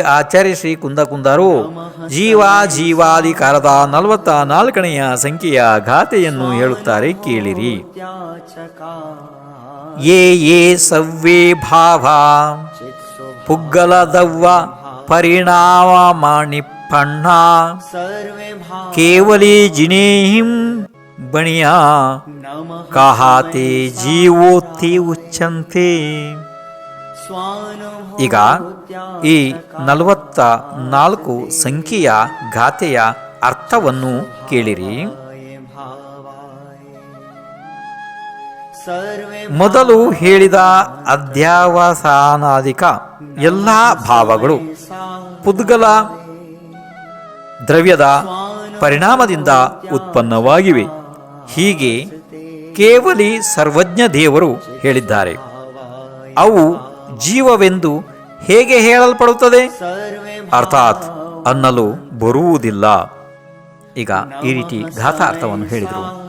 ಆಚಾರ್ಯ ಕುಂದ ಕುಂದರು ಜೀವ ಜೀವಾಧಿಕಾರದ ನಲವತ್ತ ನಾಲ್ಕನೆಯ ಸಂಖ್ಯೆಯ ಗಾಥೆಯನ್ನು ಹೇಳುತ್ತಾರೆ, ಕೇಳಿರಿ. ಯೇ ಏ, ಸವ್ವೇ ಭಾವ, ಪುಗ್ಗಲದವ್ವ ಮಾಣಿ ಪಣ್ಣ ಕೇವಲಿ ಜಿನೇಹಿಂ ಬಣಿಯ, ಕಾಹಾತೆ ಜೀವೋತ್ತಿ ಉಚ್ಚಂತೆ. ಈಗ ಈ ನಲವತ್ತ ನಾಲ್ಕು ಸಂಖ್ಯೆಯ ಗಾಥೆಯ ಅರ್ಥವನ್ನು ಕೇಳಿರಿ. ಮೊದಲು ಹೇಳಿದ ಅಧ್ಯವಸಾನಾಧಿಕ ಎಲ್ಲ ಭಾವಗಳು ಪುದ್ಗಲ ದ್ರವ್ಯದ ಪರಿಣಾಮದಿಂದ ಉತ್ಪನ್ನವಾಗಿವೆ. ಹೀಗೆ ಕೇವಲಿ ಸರ್ವಜ್ಞ ದೇವರು ಹೇಳಿದ್ದಾರೆ. ಅವು ಜೀವವೆಂದು ಹೇಗೆ ಹೇಳಲ್ಪಡುತ್ತದೆ? ಅರ್ಥಾತ್ ಅನ್ನಲು ಬರುವುದಿಲ್ಲ. ಈಗ ಈ ರೀತಿ ಘಾತಾರ್ಥವನ್ನು ಹೇಳಿದರು.